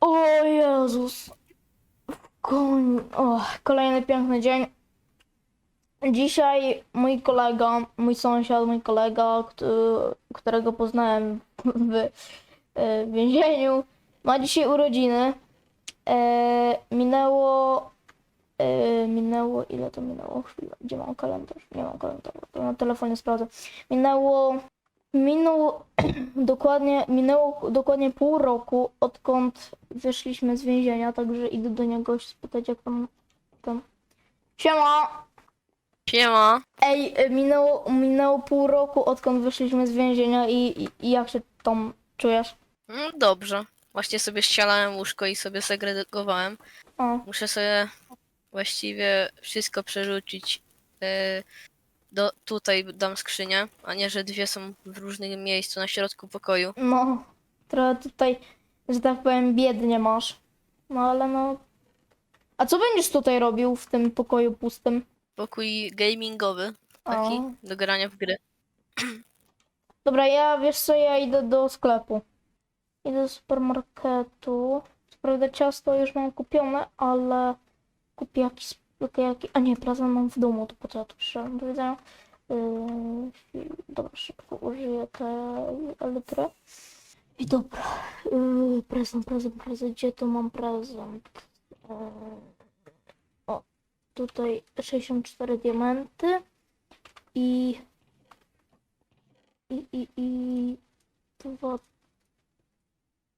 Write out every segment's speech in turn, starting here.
O Jezus. Koń... O, kolejny piękny dzień. Dzisiaj mój kolega, mój sąsiad, mój kolega, któ- którego poznałem w e, więzieniu, ma dzisiaj urodziny. E, minęło. E, minęło. Ile to minęło? Chwilę. Gdzie mam kalendarz? Nie mam kalendarza. To na telefonie sprawdzę. Minęło. Minął dokładnie, minęło dokładnie pół roku, odkąd wyszliśmy z więzienia, także idę do niego się spytać, jak tam. tam. Siema! Siema. Ej, minęło, minęło pół roku, odkąd wyszliśmy z więzienia i, i, i jak się tam czujesz? No dobrze. Właśnie sobie ścielałem łóżko i sobie segregowałem. O, Muszę sobie właściwie wszystko przerzucić. yy, Do, tutaj dam skrzynię, a nie, że dwie są w różnym miejscu na środku pokoju. no, trochę tutaj, że tak powiem, biednie masz. No ale no. A co będziesz tutaj robił w tym pokoju pustym? Pokój gamingowy, taki O. do grania w gry. Dobra, ja wiesz co, ja idę do sklepu. Idę do supermarketu. Co prawda ciasto już mam kupione, ale kupię jakiś, jaki, a nie, prezent mam w domu, to po co ja tu przyszedłem, do widzenia. Yy, dobra, szybko użyję tej litry. I dobra, yy, prezent, prezent, prezent, gdzie tu mam prezent? Yy, o, tutaj 64 diamenty i i, i, i dwa,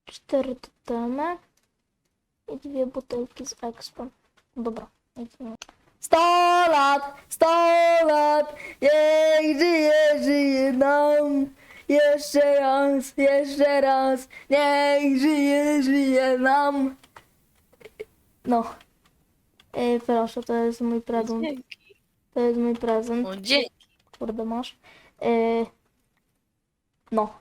cztery totemy i dwie butelki z Expo. Dobra. Lecimy. Sto lat, sto lat, niech żyje, żyje nam. Jeszcze raz, jeszcze raz, niech żyje, żyje nam. No. Ej, proszę, to jest mój prezent. Dzięki. To jest mój prezent. O, dzięki. Kurde masz. Yy, no.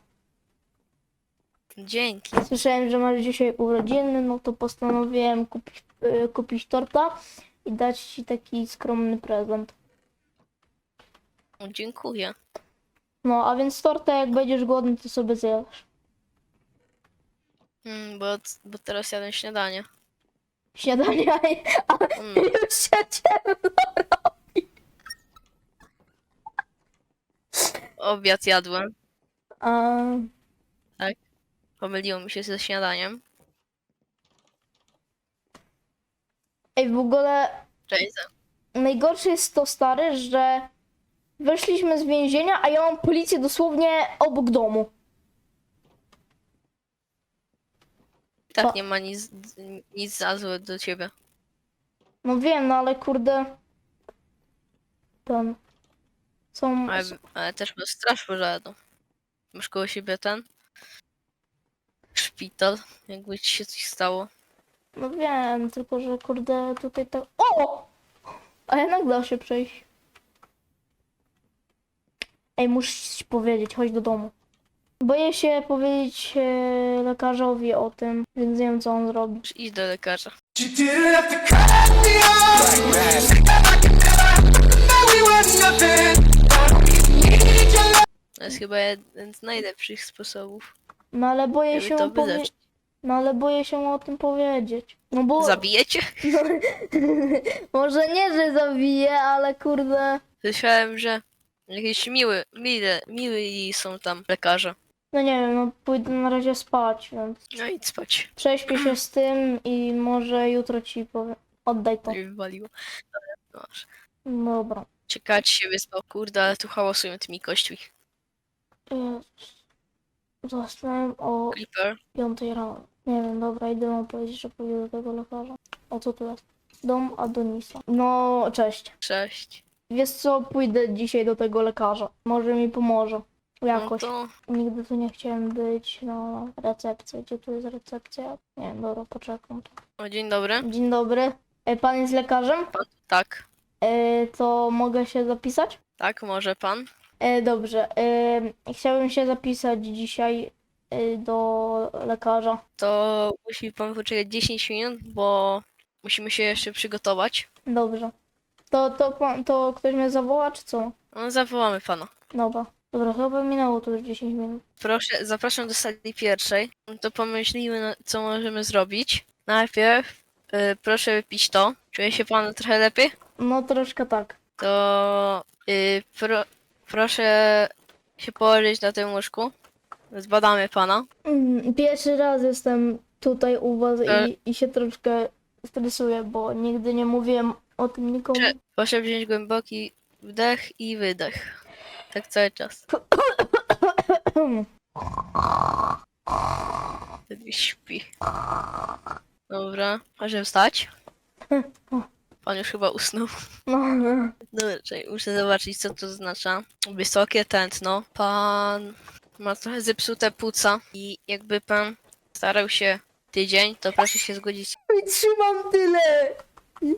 Dzięki. Słyszałem, że masz dzisiaj urodziny, no to postanowiłem kupić, yy, kupić torta i dać ci taki skromny prezent. O, dziękuję. No, a więc tortę jak będziesz głodny, to sobie zjesz. Mm, bo, bo teraz jadę śniadanie. Śniadanie, a Mm, już się ciemno robi. obiad jadłem. A, Pomyliło mi się ze śniadaniem. Ej, w ogóle Cześć. najgorsze jest to, stary, że wyszliśmy z więzienia, a ja mam policję dosłownie obok domu. Tak Co? nie ma nic, nic za złe do ciebie. No wiem, no ale kurde. Ten. Są. Ale, ale też masz straż pożarną. Masz koło siebie ten szpital, jakby ci się coś stało. No wiem, tylko że kurde tutaj tak. O! A jednak da się przejść. Ej, muszę ci powiedzieć, chodź do domu. Boję się powiedzieć e, lekarzowi o tym, więc nie wiem co on zrobi. Muszę iść do lekarza. To jest chyba jeden z najlepszych sposobów, No ale boję żeby się to mu powie... No ale boję się o tym powiedzieć. No bo. Zabijecie? Może nie, że zabiję, ale kurde. Słyszałem, że jakieś miły, mile, miły są tam lekarze. No nie wiem, no pójdę na razie spać, więc No idź spać. prześpię się z tym i może jutro ci powiem. Oddaj to. Nie wywaliło. Dobra, masz. Dobra. Ciekawe się wyspał, kurde, ale tu hałasują tymi kośćmi. Jezus. Zasnąłem o Creeper. 5 rano. Nie wiem, dobra, idę mu powiedzieć, że pójdę do tego lekarza. O co tu jest? Dom Adonisa. No, cześć. Cześć. Wiesz co, pójdę dzisiaj do tego lekarza. Może mi pomoże. No Jakoś. to Nigdy tu nie chciałem być na recepcji. Gdzie tu jest recepcja? Nie wiem, dobra, poczekam. o, dzień dobry. Dzień dobry. E, Pan jest lekarzem? Tak, E, To mogę się zapisać? tak, może pan. E, Dobrze. E, Chciałbym się zapisać dzisiaj e, do lekarza. To musi pan poczekać 10 minut, bo musimy się jeszcze przygotować. Dobrze. To, to, pan, to ktoś mnie zawoła, czy co? No, zawołamy pana. Dobra. Dobra, chyba minęło to już 10 minut. Proszę, zapraszam do sali pierwszej. To pomyślimy, no, co możemy zrobić. Najpierw y, proszę wypić to. Czuje się pan trochę lepiej? No troszkę tak. To y, pro, proszę się położyć na tym łóżku. Zbadamy pana. Mm, Pierwszy raz jestem tutaj u was E. i, i się troszkę stresuję, bo nigdy nie mówiłem o tym nikomu. Czy- Proszę wziąć głęboki wdech i wydech. Tak cały czas. Wtedy śpi. Dobra, może wstać? Pan już chyba usnął. No, Dobra, czekaj, muszę zobaczyć co to oznacza. Wysokie tętno. Pan ma trochę zepsute płuca i jakby pan starał się tydzień, to proszę się zgodzić. wytrzymam tyle!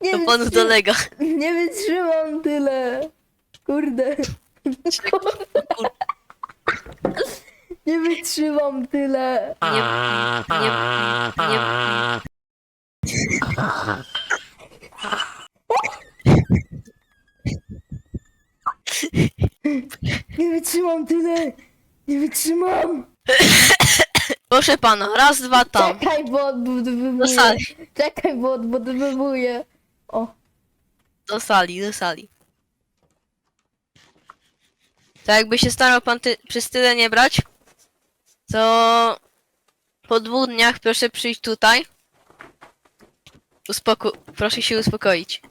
Nie, To panu wytrzy- dolega. nie wytrzymam tyle! Kurde. Nie wytrzymam tyle! Nie, nie, nie, Nie wytrzymam tyle! Nie wytrzymam! Proszę pana, raz, dwa tam. Czekaj, bo Do odbudowuję. sali, Czekaj, bo odbudowuję. O, do sali, do sali. To jakby się starał pan ty, przez tyle nie brać, to po dwóch dniach proszę przyjść tutaj. Uspoko proszę się uspokoić.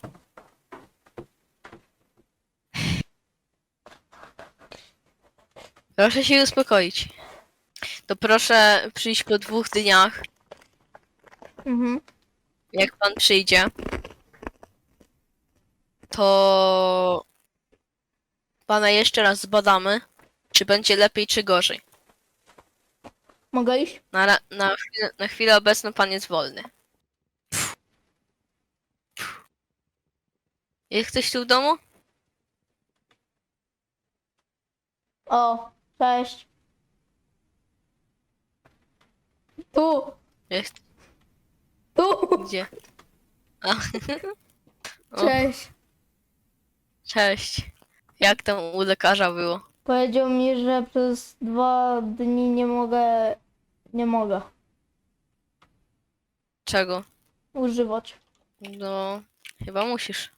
Proszę się uspokoić. To proszę przyjść po dwóch dniach, mhm. jak pan przyjdzie. To pana jeszcze raz zbadamy, czy będzie lepiej, czy gorzej. Mogę iść? Na, ra- na, chwilę, na chwilę obecną pan jest wolny. Jest ktoś tu w domu? O, cześć. Tu, Jest. tu, Gdzie? A. O, cześć. cześć. Jak tam u lekarza było? Powiedział mi, że przez dwa dni nie mogę, nie mogę Czego? używać. No, chyba musisz.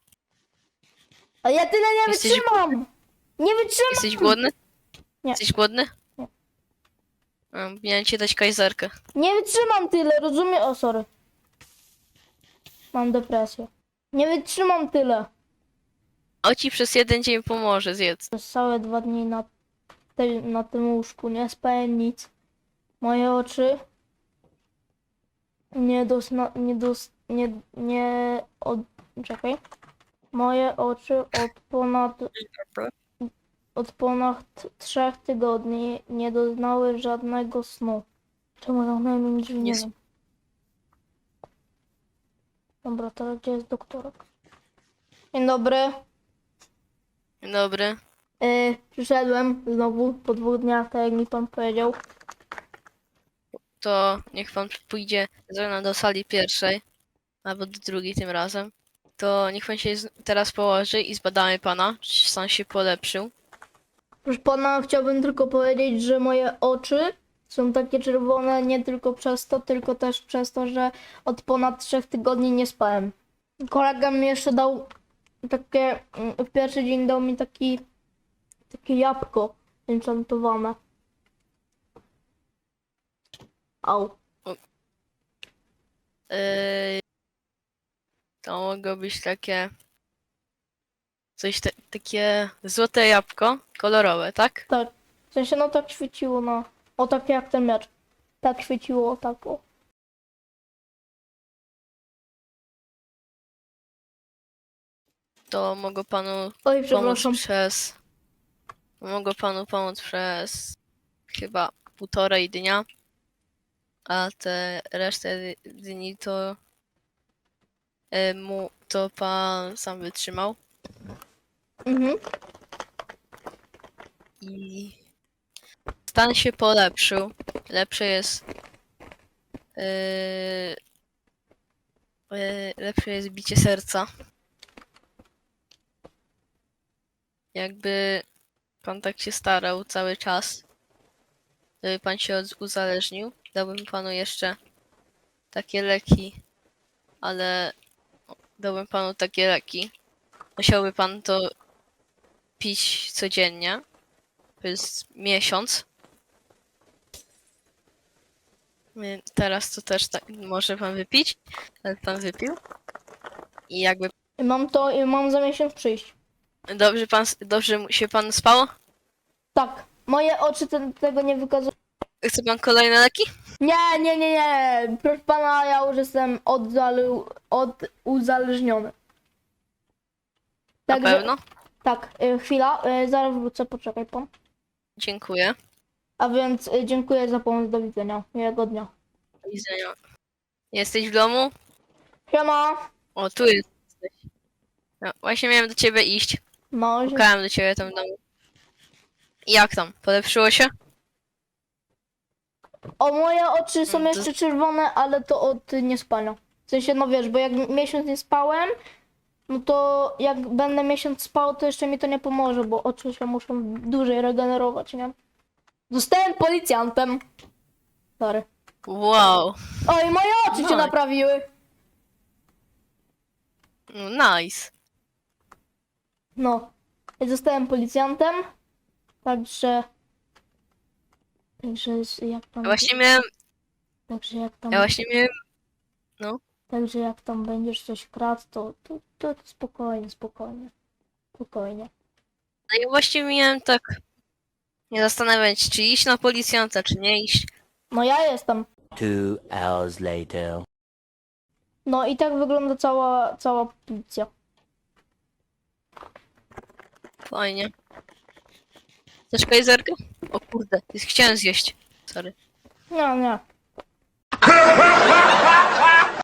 A ja tyle nie Jesteś- wytrzymam! Nie wytrzymam! Jesteś głodny? Nie. Jesteś głodny? Nie. A, Miałem ci dać kajzerkę. Nie wytrzymam tyle, rozumiem? O, sorry. Mam depresję. Nie wytrzymam tyle. O ci przez jeden dzień pomoże, zjedz. Przez całe dwa dni na, te, na tym łóżku nie spałem nic. Moje oczy nie dosna, nie dos, nie, nie od, czekaj. Moje oczy od ponad, od ponad trzech tygodni nie doznały żadnego snu. Czemu zamknąłem mi drzwi? Nie Nie wiem. Dobra, teraz gdzie jest doktorek? Dzień dobry. Dzień Dobry. Yy, przyszedłem znowu po dwóch dniach, tak jak mi pan powiedział. To niech pan pójdzie ze mną do sali pierwszej, albo do drugiej tym razem. To niech pan się z- teraz położy i zbadamy pana, czy stan się polepszył. Proszę pana, chciałbym tylko powiedzieć, że moje oczy są takie czerwone nie tylko przez to, tylko też przez to, że od ponad trzech tygodni nie spałem. Kolega mi jeszcze dał takie, mm, w pierwszy dzień dał mi taki, takie jabłko enchantowane. Au. Yy, to mogło być takie. Coś ta- takie złote jabłko, kolorowe, tak? Tak. W sensie no tak świeciło na... O tak jak ten miecz. Tak świeciło, o tak o. To mogę panu Oj, pomóc przepraszam. przez. Mogę panu pomóc przez chyba półtorej dnia. A te resztę dni to. e, Mu, to pan sam wytrzymał. Mhm. I stan się polepszył. Lepsze jest. Yy, yy, lepsze jest bicie serca. jakby pan tak się starał cały czas, żeby pan się uzależnił, dałbym panu jeszcze takie leki, ale dałbym panu takie leki. Musiałby pan to pić codziennie przez miesiąc. Teraz to też tak może pan wypić, ale pan wypił. I jakby mam to, i mam za miesiąc przyjść. dobrze pan dobrze się pan spało? Tak, moje oczy tego nie wykazują. Chce pan kolejne leki? Nie, nie, nie, nie. Proszę pana, ja już jestem odzale, oduzależniony. Na Także- pewno. Tak, y, chwila, y, zaraz wrócę, poczekaj pan. Dziękuję. A więc y, dziękuję za pomoc, do widzenia. Miłego dnia. Do widzenia. Jesteś w domu? Siema! O, tu jesteś. No, właśnie miałem do ciebie iść. No, Pukałem do ciebie tam w domu. Jak tam? Polepszyło się? o moje oczy są Mm, to- jeszcze czerwone, ale to od y, niespania. W sensie, no wiesz, bo jak miesiąc nie spałem, no to jak będę miesiąc spał, to jeszcze mi to nie pomoże, bo oczy się muszą dłużej regenerować, nie? Zostałem policjantem. Sorry. Wow. Oj, moje oczy się naprawiły. No, nice. No, ja zostałem policjantem, także... Także z- jak tam... Ja właśnie miałem, Także jak tam... ja właśnie miałem, Także jak tam będziesz coś kradł, to, to, to spokojnie, spokojnie. Spokojnie. no ja właśnie miałem tak nie zastanawiać, się, czy iść na policjanta, czy nie iść. No ja jestem. Two hours later. No i tak wygląda cała, cała policja. Fajnie. Chcesz kajzerkę? O kurde, chciałem zjeść. Sorry. Nie, nie.